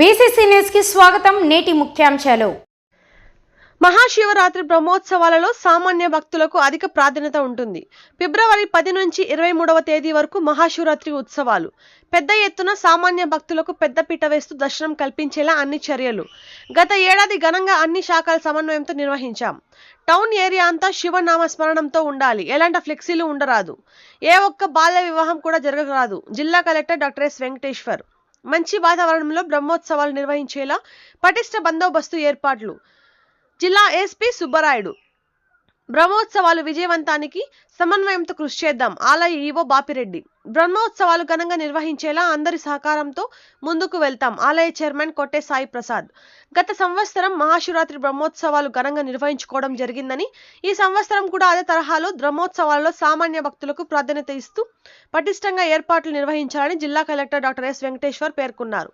BCC న్యూస్కి స్వాగతం నేటి ముఖ్యాంశాలు. మహాశివరాత్రి బ్రహ్మోత్సవాలలో సామాన్య భక్తులకు అధిక ప్రాధాన్యత ఉంటుంది. ఫిబ్రవరి పది నుంచి ఇరవై మూడవ తేదీ వరకు మహాశివరాత్రి ఉత్సవాలు. పెద్ద ఎత్తున సామాన్య భక్తులకు పెద్దపీట వేస్తూ దర్శనం కల్పించేలా అన్ని చర్యలు. గత ఏడాది ఘనంగా అన్ని శాఖల సమన్వయంతో నిర్వహించాం. టౌన్ ఏరియా అంతా శివనామ స్మరణంతో ఉండాలి. ఎలాంటి ఫ్లెక్సీలు ఉండరాదు. ఏ ఒక్క బాల్య వివాహం కూడా జరగరాదు. జిల్లా కలెక్టర్ డాక్టర్ ఎస్ వెంకటేశ్వర్. మంచి వాతావరణంలో బ్రహ్మోత్సవాలు నిర్వహించేలా పటిష్ట బందోబస్తు ఏర్పాట్లు. జిల్లా ఎస్పీ సుబ్బరాయుడు. బ్రహ్మోత్సవాలు విజయవంతానికి సమన్వయంతో కృషి చేద్దాం. ఆలయ ఈవో బాపిరెడ్డి. బ్రహ్మోత్సవాలు ఘనంగా నిర్వహించేలా అందరి సహకారంతో ముందుకు వెళ్తాం. ఆలయ చైర్మన్ కొట్టే సాయి ప్రసాద్. గత సంవత్సరం మహాశివరాత్రి బ్రహ్మోత్సవాలు ఘనంగా నిర్వహించుకోవడం జరిగిందని ఈ సంవత్సరం కూడా అదే తరహాలో బ్రహ్మోత్సవాలలో సామాన్య భక్తులకు ప్రాధాన్యత ఇస్తూ పటిష్టంగా ఏర్పాట్లు నిర్వహించాలని జిల్లా కలెక్టర్ డాక్టర్ ఎస్ వెంకటేశ్వర్ పేర్కొన్నారు.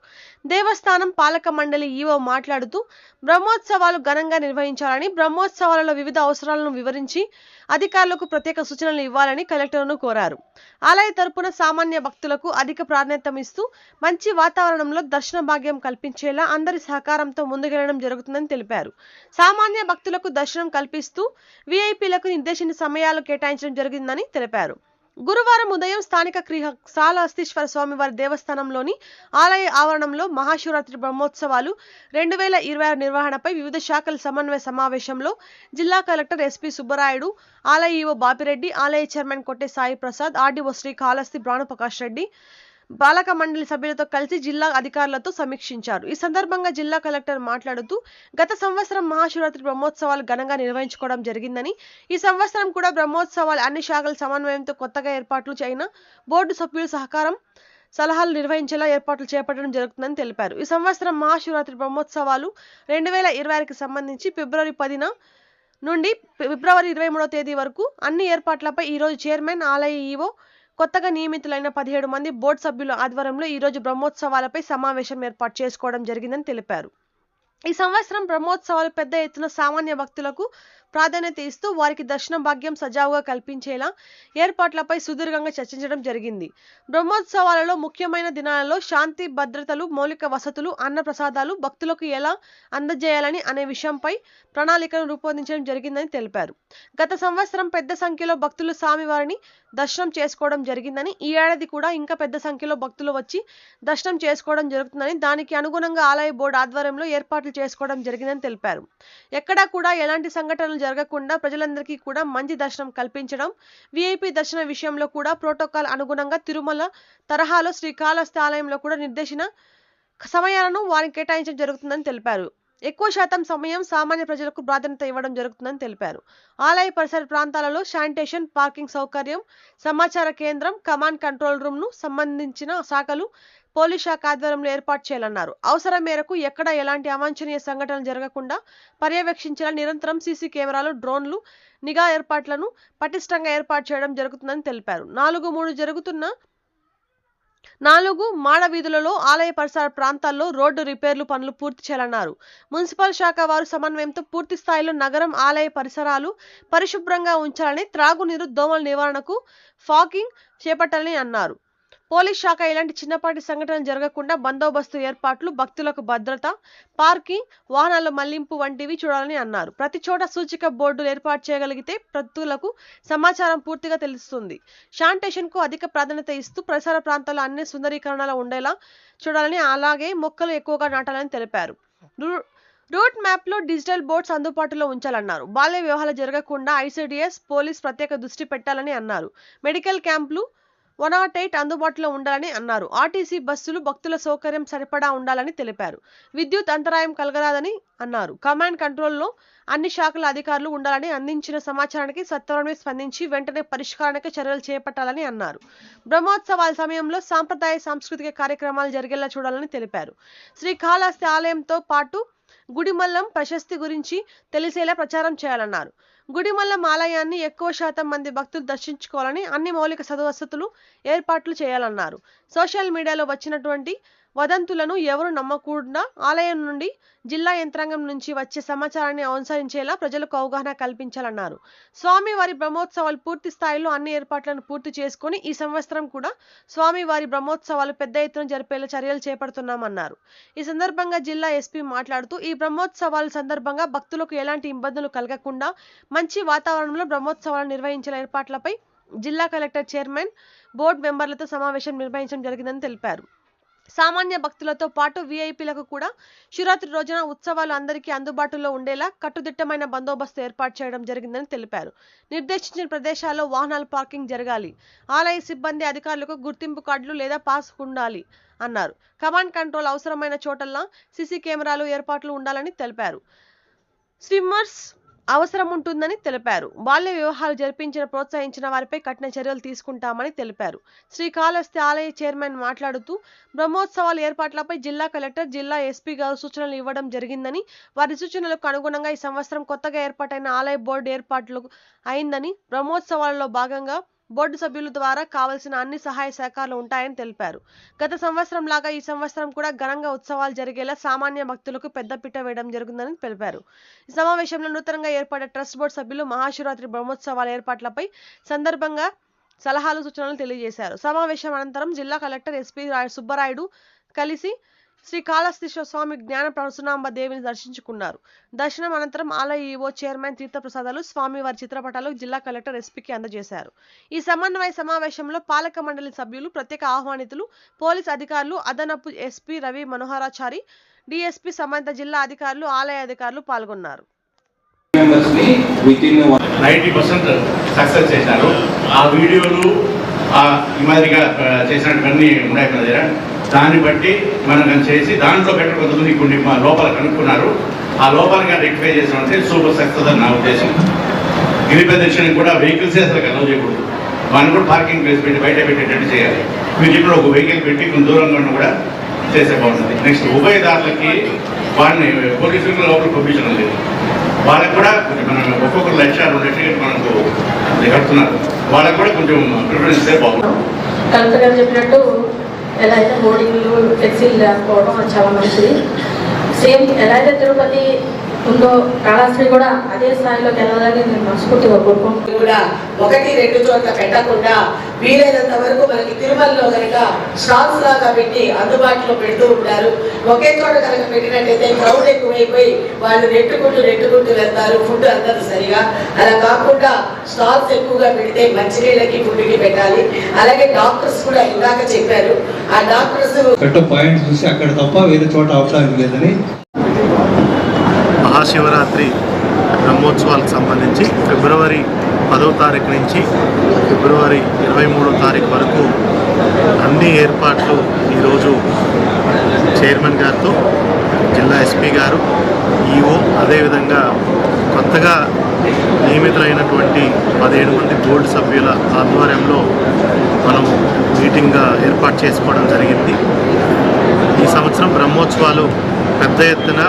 దేవస్థానం పాలక మండలి ఈవో మాట్లాడుతూ బ్రహ్మోత్సవాలు ఘనంగా నిర్వహించాలని బ్రహ్మోత్సవాలలో వివిధ అవసరాలను వివరించి అధికారులకు ప్రత్యేక సూచనలు ఇవ్వాలని కలెక్టర్ను కోరారు. ఆలయ తరపున సామాన్య భక్తులకు అధిక ప్రాధాన్యత ఇస్తూ మంచి వాతావరణంలో దర్శన భాగ్యం కల్పించేలా అందరి సహకారంతో ముందుకెళ్ళడం జరుగుతుందని తెలిపారు. సామాన్య భక్తులకు దర్శనం కల్పిస్తూ విఐపీలకు నిర్దేశించిన సమయాలు కేటాయించడం జరిగిందని తెలిపారు. గురువారం ఉదయం స్థానిక క్రిహ సాలహస్తీశ్వర స్వామివారి దేవస్థానంలోని ఆలయ ఆవరణంలో మహాశివరాత్రి బ్రహ్మోత్సవాలు రెండు వేల ఇరవై ఆరు నిర్వహణపై వివిధ శాఖల సమన్వయ సమావేశంలో జిల్లా కలెక్టర్ ఎస్పీ సుబ్బరాయుడు ఆలయ ఈవో బాపిరెడ్డి ఆలయ చైర్మన్ కొట్టే సాయి ప్రసాద్ ఆర్డీఓ శ్రీ కాళహస్తి భానుప్రకాష్ రెడ్డి బాలక మండలి సభ్యులతో కలిసి జిల్లా అధికారులతో సమీక్షించారు. ఈ సందర్భంగా జిల్లా కలెక్టర్ మాట్లాడుతూ గత సంవత్సరం మహాశివరాత్రి బ్రహ్మోత్సవాలు ఘనంగా నిర్వహించుకోవడం జరిగిందని ఈ సంవత్సరం కూడా బ్రహ్మోత్సవాలు అన్ని శాఖల సమన్వయంతో కొత్తగా ఏర్పాట్లు చేయన బోర్డు సభ్యుల సహకారం సలహాలు నిర్వహించేలా ఏర్పాట్లు చేపట్టడం జరుగుతుందని తెలిపారు. ఈ సంవత్సరం మహాశివరాత్రి బ్రహ్మోత్సవాలు రెండు వేల ఇరవై ఆరుకి సంబంధించి ఫిబ్రవరి పదిన నుండి ఫిబ్రవరి ఇరవై మూడో తేదీ వరకు అన్ని ఏర్పాట్లపై ఈరోజు చైర్మన్ ఆలయ ఈవో కొత్తగా నియమితులైన పదిహేడు మంది బోర్డు సభ్యుల ఆధ్వర్యంలో ఈరోజు బ్రహ్మోత్సవాలపై సమావేశం ఏర్పాటు చేసుకోవడం జరిగిందని తెలిపారు. ఈ సంవత్సరం బ్రహ్మోత్సవాలు పెద్ద ఎత్తున సామాన్య భక్తులకు ప్రాధాన్యత ఇస్తూ వారికి దర్శన భాగ్యం సజావుగా కల్పించేలా ఏర్పాట్లపై సుదీర్ఘంగా చర్చించడం జరిగింది. బ్రహ్మోత్సవాలలో ముఖ్యమైన దినాలలో శాంతి భద్రతలు మౌలిక వసతులు అన్న ప్రసాదాలు భక్తులకు ఎలా అందజేయాలని అనే విషయంపై ప్రణాళికను రూపొందించడం జరిగిందని తెలిపారు. గత సంవత్సరం పెద్ద సంఖ్యలో భక్తులు స్వామివారిని దర్శనం చేసుకోవడం జరిగిందని ఈ ఏడాది కూడా ఇంకా పెద్ద సంఖ్యలో భక్తులు వచ్చి దర్శనం చేసుకోవడం జరుగుతుందని దానికి అనుగుణంగా ఆలయ బోర్డు ఆధ్వర్యంలో ఏర్పాట్లు చేసుకోవడం జరిగిందని తెలిపారు. ఎక్కడా కూడా ఎలాంటి సంఘటనలు జరగకుండా ప్రజలందరికీ కూడా మంచి దర్శనం కల్పించడం విఐపి దర్శన విషయంలో కూడా ప్రోటోకాల్ అనుగుణంగా తిరుమల తరహాలో శ్రీకాళహస్తి ఆలయంలో కూడా నిర్దేశిన సమయాలను వారికి కేటాయించడం జరుగుతుందని తెలిపారు. ఎక్కువ శాతం సమయం సామాన్య ప్రజలకు ప్రాధాన్యత ఇవ్వడం జరుగుతుందని తెలిపారు. ఆలయ పరిసర ప్రాంతాలలో శానిటేషన్ పార్కింగ్ సౌకర్యం సమాచార కేంద్రం కమాండ్ కంట్రోల్ రూమ్ను సంబంధించిన శాఖలు పోలీస్ శాఖ ఆధ్వర్యంలో ఏర్పాటు చేయాలన్నారు. అవసరం మేరకు ఎక్కడ ఎలాంటి అవాంఛనీయ సంఘటనలు జరగకుండా పర్యవేక్షించేలా నిరంతరం సీసీ కెమెరాలు డ్రోన్లు నిఘా ఏర్పాట్లను పటిష్టంగా ఏర్పాటు చేయడం జరుగుతుందని తెలిపారు. నాలుగు మూడు జరుగుతున్న నాలుగు మాడ వీధులలో ఆలయ పరిసర ప్రాంతాల్లో రోడ్డు రిపేర్లు పనులు పూర్తి చేయాలన్నారు. మున్సిపల్ శాఖ వారు సమన్వయంతో పూర్తి స్థాయిలో నగరం ఆలయ పరిసరాలు పరిశుభ్రంగా ఉంచాలని త్రాగునీరు దోమల నివారణకు ఫాకింగ్ చేపట్టాలని అన్నారు. పోలీస్ శాఖ ఇలాంటి చిన్నపాటి సంఘటనలు జరగకుండా బందోబస్తు ఏర్పాట్లు భక్తులకు భద్రత పార్కింగ్ వాహనాల మళ్ళింపు వంటివి చూడాలని అన్నారు. ప్రతి చోట సూచిక బోర్డులు ఏర్పాటు చేయగలిగితే భక్తులకు సమాచారం పూర్తిగా తెలుస్తుంది. శానిటేషన్కు అధిక ప్రాధాన్యత ఇస్తూ పరిసర ప్రాంతాల్లో అన్ని సుందరీకరణలు ఉండేలా చూడాలని అలాగే మొక్కలు ఎక్కువగా నాటాలని తెలిపారు. రూ- రూట్ మ్యాప్లో డిజిటల్ బోర్డ్స్ అందుబాటులో ఉంచాలన్నారు. బాల్య వివాహాలు జరగకుండా ఐసిడిఎస్ పోలీస్ ప్రత్యేక దృష్టి పెట్టాలని అన్నారు. మెడికల్ క్యాంపులు వన్ నాట్ ఎయిట్ అందుబాటులో ఉండాలని అన్నారు. ఆర్టీసీ బస్సులు భక్తుల సౌకర్యం సరిపడా ఉండాలని తెలిపారు. విద్యుత్ అంతరాయం కలగరాదని అన్నారు. కమాండ్ కంట్రోల్లో అన్ని శాఖల అధికారులు ఉండాలని అందించిన సమాచారానికి సత్వరమే స్పందించి వెంటనే పరిష్కారానికి చర్యలు చేపట్టాలని అన్నారు. బ్రహ్మోత్సవాల సమయంలో సాంప్రదాయ సాంస్కృతిక కార్యక్రమాలు జరిగేలా చూడాలని తెలిపారు. శ్రీకాళహస్తి ఆలయంతో పాటు గుడిమల్లం ప్రశస్తి గురించి తెలిసేలా ప్రచారం చేయాలన్నారు. గుడిమల్ల ఆలయాన్ని ఎక్కువ శాతం మంది భక్తులు దర్శించుకోవాలని అన్ని మౌలిక సదువసతులు ఏర్పాట్లు చేయాలన్నారు. సోషల్ మీడియాలో వచ్చినటువంటి వదంతులను ఎవరు నమ్మకుండా ఆలయం నుండి జిల్లా యంత్రాంగం నుంచి వచ్చే సమాచారాన్ని అనుసరించేలా ప్రజలకు అవగాహన కల్పించాలన్నారు. స్వామివారి బ్రహ్మోత్సవాలు పూర్తి స్థాయిలో అన్ని ఏర్పాట్లను పూర్తి చేసుకుని ఈ సంవత్సరం కూడా స్వామివారి బ్రహ్మోత్సవాలు పెద్ద ఎత్తున జరిపేలా చర్యలు చేపడుతున్నామన్నారు. ఈ సందర్భంగా జిల్లా ఎస్పీ మాట్లాడుతూ ఈ బ్రహ్మోత్సవాల సందర్భంగా భక్తులకు ఎలాంటి ఇబ్బందులు కలగకుండా మంచి వాతావరణంలో బ్రహ్మోత్సవాలు నిర్వహించిన ఏర్పాట్లపై జిల్లా కలెక్టర్ చైర్మన్ బోర్డు మెంబర్లతో సమావేశం నిర్వహించడం జరిగిందని తెలిపారు. సామాన్య భక్తులతో పాటు వీఐపీలకు కూడా శివరాత్రి రోజున ఉత్సవాలు అందరికీ అందుబాటులో ఉండేలా కట్టుదిట్టమైన బందోబస్తు ఏర్పాటు చేయడం జరిగిందని తెలిపారు. నిర్దేశించిన ప్రదేశాల్లో వాహనాల పార్కింగ్ జరగాలి. ఆలయ సిబ్బంది అధికారులకు గుర్తింపు కార్డులు లేదా పాస్ ఉండాలి అన్నారు. కమాండ్ కంట్రోల్ అవసరమైన చోటల్లా సీసీ కెమెరాలు ఏర్పాట్లు ఉండాలని తెలిపారు. స్విమ్మర్స్ అవసరం ఉంటుందని తెలిపారు. బాల్య వివాహాలు జరిపించిన ప్రోత్సహించిన వారిపై కఠిన చర్యలు తీసుకుంటామని తెలిపారు. శ్రీకాళహస్తి ఆలయ చైర్మన్ మాట్లాడుతూ బ్రహ్మోత్సవాల ఏర్పాట్లపై జిల్లా కలెక్టర్ జిల్లా ఎస్పీ గారు సూచనలు ఇవ్వడం జరిగిందని వారి సూచనలకు అనుగుణంగా ఈ సంవత్సరం కొత్తగా ఏర్పాటైన ఆలయ బోర్డు ఏర్పాట్లు అయిందని బ్రహ్మోత్సవాలలో భాగంగా బోర్డు సభ్యుల ద్వారా కావలసిన అన్ని సహాయ సహకారాలు ఉంటాయని తెలిపారు. గత సంవత్సరం లాగా ఈ సంవత్సరం కూడా ఘనంగా ఉత్సవాలు జరిగేలా సామాన్య భక్తులకు పెద్దపీట వేయడం జరుగుతుందని తెలిపారు. ఈ సమావేశంలో నూతనంగా ఏర్పడే ట్రస్ట్ బోర్డు సభ్యులు మహాశివరాత్రి బ్రహ్మోత్సవాల ఏర్పాట్లపై సందర్భంగా సలహాలు సూచనలు తెలియజేశారు. సమావేశం అనంతరం జిల్లా కలెక్టర్ ఎస్పీ సుబ్బరాయుడు కలిసి శ్రీ కాళహస్తీశ్వర స్వామి జ్ఞాన ప్రసునాంబ దేవిని దర్శించుకున్నారు. దర్శనం అనంతరం ఆలయ ఈవో చైర్మన్ తీర్థప్రసాదాలు స్వామి వారి చిత్రపటాలు జిల్లా కలెక్టర్ ఎస్పీకి అందజేశారు. ఈ సమన్వయ సమావేశంలో పాలక మండలి సభ్యులు ప్రత్యేక ఆహ్వానితులు పోలీస్ అధికారులు అదనపు ఎస్పీ రవి మనోహరాచారి డిఎస్పీ సంబంధిత జిల్లా అధికారులు ఆలయ అధికారులు పాల్గొన్నారు. నైంటీ పర్సెంట్ సక్సెస్ చేశారు. ఆ వీడియోలు ఈ మాదిరిగా చేసినటువన్నీ ఉన్నాయి మన దగ్గర. దాన్ని బట్టి మనం చేసి దాంట్లో బెటర్ కొంతమంది కొన్ని మా లోపల కనుక్కున్నారు. ఆ లోపాలు రెక్టిఫై చేసామంటే సూపర్ సక్సెస్ అని నా ఉద్దేశం. గిరి ప్రదర్శనకి కూడా వెహికల్సే అసలు అలౌ చేయకూడదు. వాళ్ళని కూడా పార్కింగ్ ప్లేస్ పెట్టి బయట పెట్టేటట్టు చేయాలి. మీరు ఇప్పుడు ఒక వెహికల్ పెట్టి కొంచెం దూరంగా ఉన్న కూడా చేసే బాగుంటుంది. నెక్స్ట్ ఉభయదారులకి వాడిని పోలీసులకు లోపల పంపించడం లేదు. వాళ్ళకి కూడా కొంచెం మనం ఒక్కొక్క లక్ష రెండు లక్షలు మనకు కడుతున్నారు. వాళ్ళకి కూడా కొంచెం ప్రిఫరెన్స్ ఇస్తే బాగుంటుంది. కలెక్టర్ గారు చెప్పినట్టు ఎలా అయితే హోర్డింగ్లు ఫ్లెక్సీలు లేకపోవడం అది చాలా మంచిది సేమ్ ఎలా అయితే తిరుపతి ఉందో కాళహస్తి కూడా అదే స్థాయిలోకి వెళ్ళాలని నేను మనస్ఫూర్తిగా కోరుకుంటున్నాను. కూడా ఒకటి రెండు చోట్ల పెట్టకుండా వీలైనంత వరకు మనకి తిరుమలలో కనుక స్టాల్స్ లాగా పెట్టి అందుబాటులో పెడుతూ ఉంటారు. ఒకే చోట కనుక పెట్టినట్టయితే క్రౌడ్ ఎక్కువైపోయి వాళ్ళు నెట్టుకుంటూ నెట్టుకుంటూ వెళ్తారు ఫుడ్ అందదు సరిగా. అలా కాకుండా స్టాల్స్ ఎక్కువగా పెడితే మంచినీళ్ళకి ఫుడ్కి పెట్టాలి. అలాగే డాక్టర్స్ కూడా ఇందాక చెప్పారు. ఆ డాక్టర్స్ పాయింట్ చూసి అక్కడ తప్ప వేరే చోట అవడానికి లేదని మహాశివరాత్రి బ్రహ్మోత్సవాలకు సంబంధించి ఫిబ్రవరి పదో తారీఖు నుంచి ఫిబ్రవరి ఇరవై మూడో తారీఖు వరకు అన్ని ఏర్పాట్లు ఈరోజు చైర్మన్ గారితో జిల్లా ఎస్పీ గారు ఈఓ అదేవిధంగా కొత్తగా నియమితులైనటువంటి పదిహేడు మంది బోర్డు సభ్యుల ఆధ్వర్యంలో మనం మీటింగ్గా ఏర్పాటు చేసుకోవడం జరిగింది. ఈ సంవత్సరం బ్రహ్మోత్సవాలు పెద్ద ఎత్తున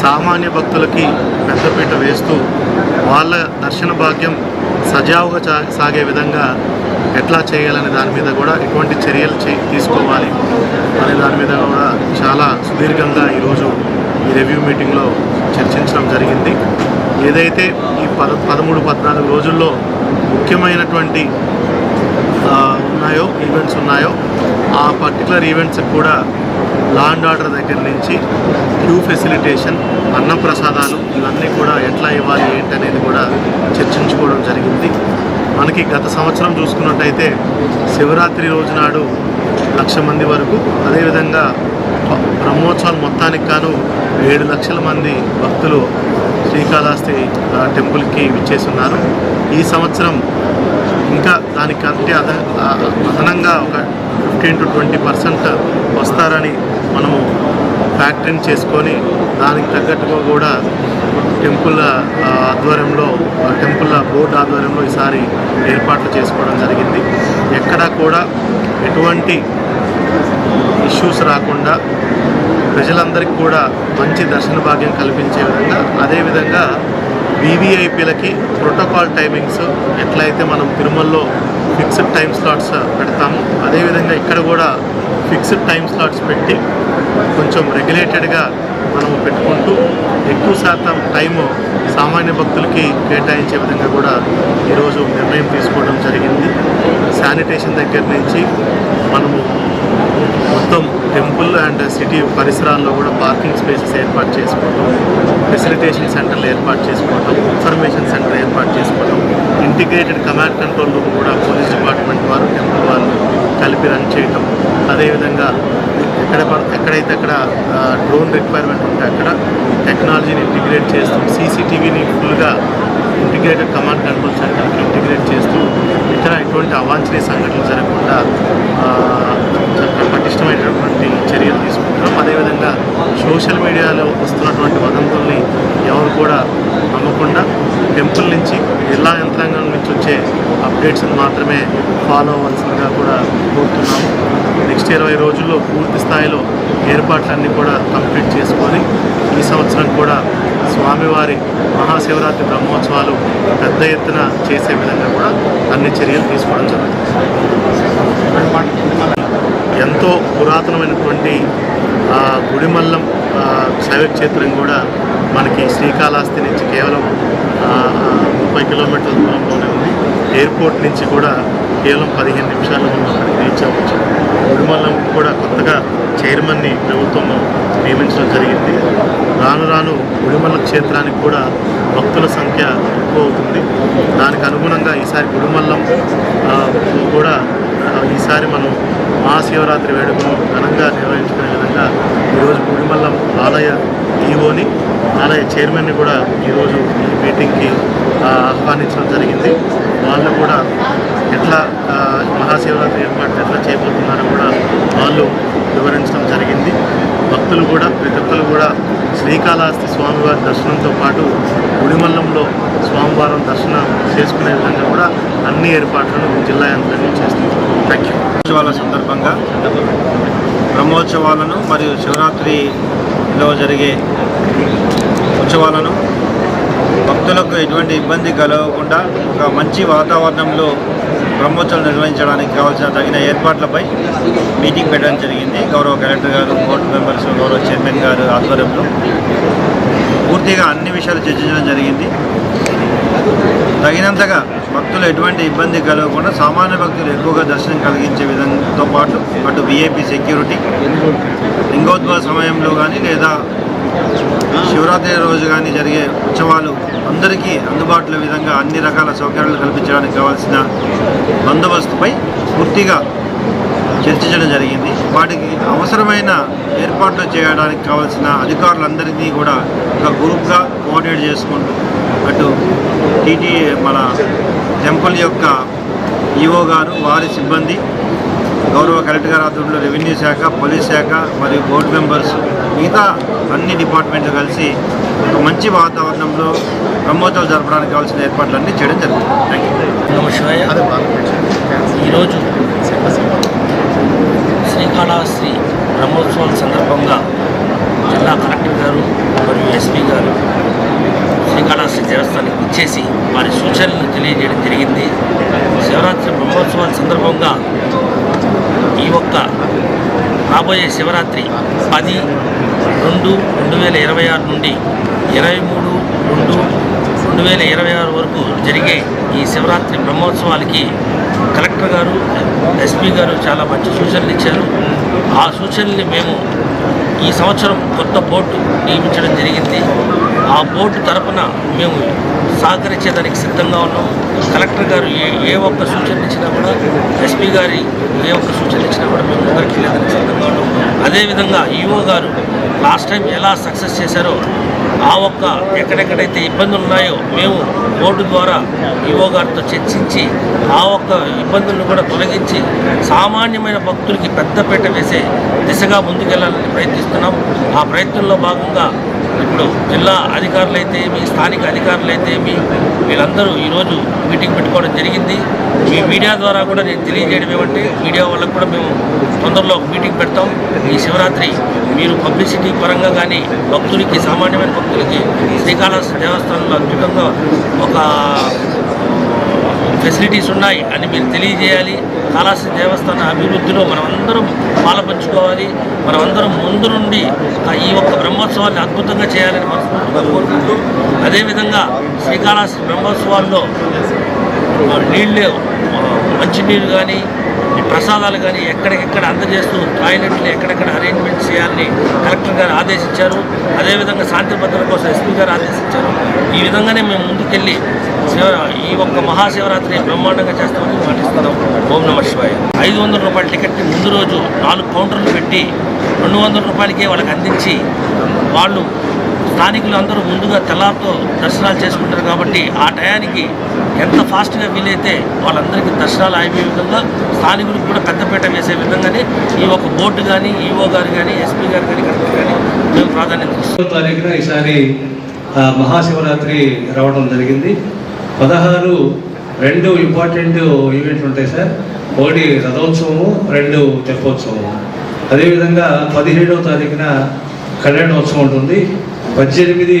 సామాన్య భక్తులకి పెద్దపీట వేస్తూ వాళ్ళ దర్శన భాగ్యం సజావుగా సాగే విధంగా ఎట్లా చేయాలనే దాని మీద కూడా ఎటువంటి చర్యలు చే తీసుకోవాలి అనే దాని మీద కూడా చాలా సుదీర్ఘంగా ఈరోజు ఈ రివ్యూ మీటింగ్లో చర్చించడం జరిగింది. ఏదైతే ఈ పద పదమూడు పద్నాలుగు రోజుల్లో ముఖ్యమైనటువంటి ఉన్నాయో ఈవెంట్స్ ఉన్నాయో ఆ పర్టికులర్ ఈవెంట్స్ కూడా లా అండ్ ఆర్డర్ దగ్గర నుంచి క్యూ ఫెసిలిటేషన్ అన్నప్రసాదాలు ఇవన్నీ కూడా ఎట్లా ఇవ్వాలి ఏంటి అనేది కూడా చర్చించుకోవడం జరిగింది. మనకి గత సంవత్సరం చూసుకున్నట్టయితే శివరాత్రి రోజు నాడు లక్ష మంది వరకు అదేవిధంగా బ్రహ్మోత్సవాలు మొత్తానికి గాను ఏడు లక్షల మంది భక్తులు శ్రీకాళహస్తి టెంపుల్కి విచ్చేస్తున్నారు ఈ సంవత్సరం ఇంకా దానికంటే అద అదనంగా ఒక ఫిఫ్టీన్ టు ట్వంటీ పర్సెంట్ వస్తారని మనము ఫ్యాక్టరీని చేసుకొని దానికి తగ్గట్టుగా కూడా టెంపుల్ ఆధ్వర్యంలో టెంపుల్ బోర్డు ఆధ్వర్యంలో ఈసారి ఏర్పాట్లు చేసుకోవడం జరిగింది. ఎక్కడా కూడా ఎటువంటి ఇష్యూస్ రాకుండా ప్రజలందరికీ కూడా మంచి దర్శన భాగ్యం కల్పించే విధంగా అదేవిధంగా వివిఐపీలకి ప్రోటోకాల్ టైమింగ్స్ ఎట్లయితే మనం తిరుమలలో ఫిక్స్డ్ టైం స్లాట్స్ పెడతాము. అదేవిధంగా ఇక్కడ కూడా ఫిక్స్డ్ టైం స్లాట్స్ పెట్టి కొంచెం రెగ్యులేటెడ్గా మనము పెట్టుకుంటూ ఎక్కువ శాతం టైము సామాన్య భక్తులకి కేటాయించే విధంగా కూడా ఈరోజు నిర్ణయం తీసుకోవడం జరిగింది. శానిటేషన్ దగ్గర నుంచి మనము మొత్తం టెంపుల్ అండ్ సిటీ పరిసరాల్లో కూడా పార్కింగ్ స్పేసెస్ ఏర్పాటు చేసుకోవటం ఫెసిలిటేషన్ సెంటర్లు ఏర్పాటు చేసుకోవటం ఇన్ఫర్మేషన్ సెంటర్ ఏర్పాటు చేసుకోవటం ఇంటిగ్రేటెడ్ కమాండ్ కంట్రోల్ రూమ్ కూడా పోలీస్ డిపార్ట్మెంట్ వారు టెంపుల్ వాళ్ళు కలిపి రన్ చేయటం. అదేవిధంగా ఎక్కడ ఎక్కడైతే అక్కడ డ్రోన్ రిక్వైర్మెంట్ ఉంటే అక్కడ టెక్నాలజీని ఇంటిగ్రేట్ చేస్తూ సీసీటీవీని ఫుల్గా ఇంటిగ్రేటెడ్ కమాండ్ కంట్రోల్ సెంటర్కి ఇంటిగ్రేట్ చేస్తూ ఇక్కడ ఎటువంటి అవాంఛనీయ సంఘటనలు జరగకుండా ఇష్టమైనటువంటి చర్యలు తీసుకుంటున్నాం. అదేవిధంగా సోషల్ మీడియాలో వస్తున్నటువంటి వదంతుల్ని ఎవరు కూడా నమ్మకుండా టెంపుల్ నుంచి జిల్లా యంత్రాంగం నుంచి వచ్చే అప్డేట్స్ని మాత్రమే ఫాలో అవ్వాల్సిందిగా కూడా కోరుతున్నాము. నెక్స్ట్ ఇరవై రోజుల్లో పూర్తి స్థాయిలో ఏర్పాట్లన్నీ కూడా కంప్లీట్ చేసుకొని ఈ సంవత్సరం కూడా స్వామివారి మహాశివరాత్రి బ్రహ్మోత్సవాలు పెద్ద ఎత్తున చేసే విధంగా కూడా అన్ని చర్యలు తీసుకోవడం జరుగుతుంది. ఎంతో పురాతనమైనటువంటి గుడిమల్లం శైవ క్షేత్రం కూడా మనకి శ్రీకాళహస్తి నుంచి కేవలం ముప్పై కిలోమీటర్ల దూరంలోనే ఉంది. ఎయిర్పోర్ట్ నుంచి కూడా కేవలం పదిహేను నిమిషాల్లో మనం అక్కడికి రీచ్ అవ్వచ్చు. గుడిమల్లం కూడా కొత్తగా చైర్మన్ని ప్రభుత్వం నియమించడం జరిగింది. రాను రాను గుడిమల్ల క్షేత్రానికి కూడా భక్తుల సంఖ్య ఎక్కువ అవుతుంది దానికి అనుగుణంగా ఈసారి గుడిమల్లం కూడా ఈసారి మనం మహాశివరాత్రి వేడుకను ఘనంగా నిర్వహించుకునే విధంగా ఈరోజు గుడిమల్లం ఆలయ ఈవోని ఆలయ చైర్మన్ని కూడా ఈరోజు ఈ మీటింగ్కి ఆహ్వానించడం జరిగింది. వాళ్ళు కూడా ఎట్లా మహాశివరాత్రి ఏర్పాట్లు ఎట్లా చేయబోతున్నారో కూడా వాళ్ళు వివరించడం జరిగింది. భక్తులు కూడా ప్రతి ఒక్కరు కూడా శ్రీకాళహస్తి స్వామివారి దర్శనంతో పాటు గుడిమల్లంలో స్వామివారం దర్శనం చేసుకునే విధంగా కూడా అన్ని ఏర్పాట్లను జిల్లా యంత్రాంగం చేస్తుంది. థ్యాంక్ యూ ఉత్సవాల సందర్భంగా బ్రహ్మోత్సవాలను మరియు శివరాత్రిలో జరిగే ఉత్సవాలను భక్తులకు ఎటువంటి ఇబ్బంది కలగకుండా ఒక మంచి వాతావరణంలో బ్రహ్మోత్సవాలు నిర్వహించడానికి కావాల్సిన తగిన ఏర్పాట్లపై మీటింగ్ పెట్టడం జరిగింది. గౌరవ కలెక్టర్ గారు బోర్డు మెంబర్స్ గౌరవ చైర్మన్ గారు ఆధ్వర్యంలో పూర్తిగా అన్ని విషయాలు చర్చించడం జరిగింది. తగినంతగా భక్తులు ఎటువంటి ఇబ్బంది కలగకుండా సామాన్య భక్తులు ఎక్కువగా దర్శనం కలిగించే విధంతో పాటు అటు విఐపి సెక్యూరిటీ లింగోద్భవ సమయంలో కానీ లేదా శివరాత్రి రోజు కానీ జరిగే ఉత్సవాలు అందరికీ అందుబాటులో విధంగా అన్ని రకాల సౌకర్యాలు కల్పించడానికి కావాల్సిన బందోబస్తుపై పూర్తిగా చర్చించడం జరిగింది. వాటికి అవసరమైన ఏర్పాట్లు చేయడానికి కావాల్సిన అధికారులందరినీ కూడా ఒక గ్రూప్గా కోఆర్డినేట్ చేసుకుంటూ అటు టీటీ మన టెంపుల్ యొక్క ఈఓ గారు వారి సిబ్బంది గౌరవ కలెక్టర్ గారి ఆధ్వర్యంలో రెవెన్యూ శాఖ పోలీస్ శాఖ మరియు బోర్డు మెంబర్స్ మిగతా అన్ని డిపార్ట్మెంట్లు కలిసి ఒక మంచి వాతావరణంలో బ్రహ్మోత్సవాలు జరపడానికి కావాల్సిన ఏర్పాట్లన్నీ చేయడం జరుగుతుంది. థ్యాంక్ యూ ఈరోజు శ్రీకాళహస్తి బ్రహ్మోత్సవాల సందర్భంగా జిల్లా కలెక్టర్ గారు మరియు ఎస్పీ గారు శ్రీకాళహస్తి దేవస్థానానికి ఇచ్చేసి వారి సూచనలు తెలియజేయడం జరిగింది. శివరాత్రి బ్రహ్మోత్సవాల సందర్భంగా ఈ ఒక్క రాబోయే శివరాత్రి పది రెండు రెండు వేల ఇరవై ఆరు నుండి ఇరవై మూడు రెండు రెండు వేల ఇరవై ఆరు వరకు జరిగే ఈ శివరాత్రి బ్రహ్మోత్సవాలకి కలెక్టర్ గారు ఎస్పీ గారు చాలా మంచి సూచనలు ఇచ్చారు. ఆ సూచనల్ని మేము ఈ సంవత్సరం కొత్త బోర్డు నియమించడం జరిగింది. ఆ బోర్డు తరపున మేము సహకరించేదానికి సిద్ధంగా ఉన్నాం. కలెక్టర్ గారు ఏ ఏ ఒక్క సూచన ఇచ్చినా కూడా ఎస్పీ గారి ఏ ఒక్క సూచన ఇచ్చినా కూడా మేము ముందరికి వెళ్ళేదానికి సిద్ధంగా ఉన్నాం. అదేవిధంగా ఈఓ గారు లాస్ట్ టైం ఎలా సక్సెస్ చేశారో ఆ ఒక్క ఎక్కడెక్కడైతే ఇబ్బందులు ఉన్నాయో మేము బోర్డు ద్వారా ఈఓ గారితో చర్చించి ఆ ఒక్క ఇబ్బందులను కూడా తొలగించి సామాన్యమైన భక్తులకి పెద్దపీట వేసే దిశగా ముందుకెళ్ళాలని ప్రయత్నిస్తున్నాం. ఆ ప్రయత్నంలో భాగంగా ఇప్పుడు జిల్లా అధికారులైతేమి స్థానిక అధికారులైతేమి వీళ్ళందరూ ఈరోజు మీటింగ్ పెట్టుకోవడం జరిగింది. మీ మీడియా ద్వారా కూడా నేను తెలియజేయడం ఏమంటే మీడియా వాళ్ళకు కూడా మేము తొందరలో ఒక మీటింగ్ పెడతాం. ఈ శివరాత్రి మీరు పబ్లిసిటీ పరంగా కానీ భక్తులకి సామాన్యమైన భక్తులకి శ్రీకాళహస్తి దేవస్థానంలో అద్భుతంగా ఒక ఫెసిలిటీస్ ఉన్నాయి అని మీరు తెలియజేయాలి. కాళాస్తి దేవస్థాన అభివృద్ధిలో మనమందరం పాలపంచుకోవాలి. మనమందరం ముందు నుండి ఈ ఒక్క బ్రహ్మోత్సవాన్ని అద్భుతంగా చేయాలని మనస్ఫూర్తిగా కోరుకుంటూ అదేవిధంగా శ్రీకాళాస్తి బ్రహ్మోత్సవాల్లో నీళ్ళే నీళ్ళు మంచినీళ్ళు కానీ ఈ ప్రసాదాలు కానీ ఎక్కడికెక్కడ అందజేస్తూ టాయిలెట్లు ఎక్కడెక్కడ అరేంజ్మెంట్ చేయాలని కలెక్టర్ గారు ఆదేశించారు. అదేవిధంగా శాంతి భద్రత కోసం ఎస్పీ గారు ఆదేశించారు. ఈ విధంగానే మేము ముందుకెళ్ళి ఈ ఒక్క మహాశివరాత్రి బ్రహ్మాండంగా చేస్తామని మాటిస్తున్నాం. ఓం నమ శివాయ. ఐదు వందల రూపాయల టికెట్ని ముందు రోజు నాలుగు కౌంటర్లు పెట్టి రెండు వందల రూపాయలకే వాళ్ళకి అందించి వాళ్ళు స్థానికులు అందరూ ముందుగా తెల్లారితో దర్శనాలు చేసుకుంటారు కాబట్టి ఆ టయానికి ఎంత ఫాస్ట్గా వీలైతే వాళ్ళందరికీ దర్శనాలు అయిపోయే విధంగా స్థానికులకు కూడా పెద్దపేట వేసే విధంగానే ఈ ఒక బోర్డు కానీ ఈఓ గారు కానీ ఎస్పీ గారు కానీ కలెక్టర్ కానీ మేము ప్రాధాన్యత ఇస్తాం తారీఖున ఈసారి మహాశివరాత్రి రావడం జరిగింది. పదహారు రెండు ఇంపార్టెంట్ ఈవెంట్లు ఉంటాయి సార్. ఒకటి రథోత్సవము రెండు తెప్పోత్సవము. అదేవిధంగా పదిహేడవ తారీఖున కళ్యాణోత్సవం ఉంటుంది. పద్దెనిమిది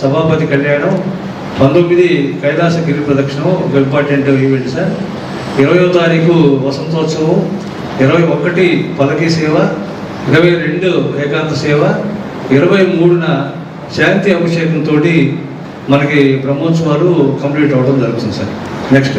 సభాపతి కళ్యాణం పంతొమ్మిది కైలాస గిరి ప్రదక్షిణం ఒక ఈవెంట్ సార్. ఇరవయో తారీఖు వసంతోత్సవం ఇరవై ఒకటి పలకీ సేవ ఇరవై రెండు ఏకాంత సేవ ఇరవై మూడున శాంతి అభిషేకంతో మనకి బ్రహ్మోత్సవాలు కంప్లీట్ అవ్వడం జరుగుతుంది సార్. నెక్స్ట్.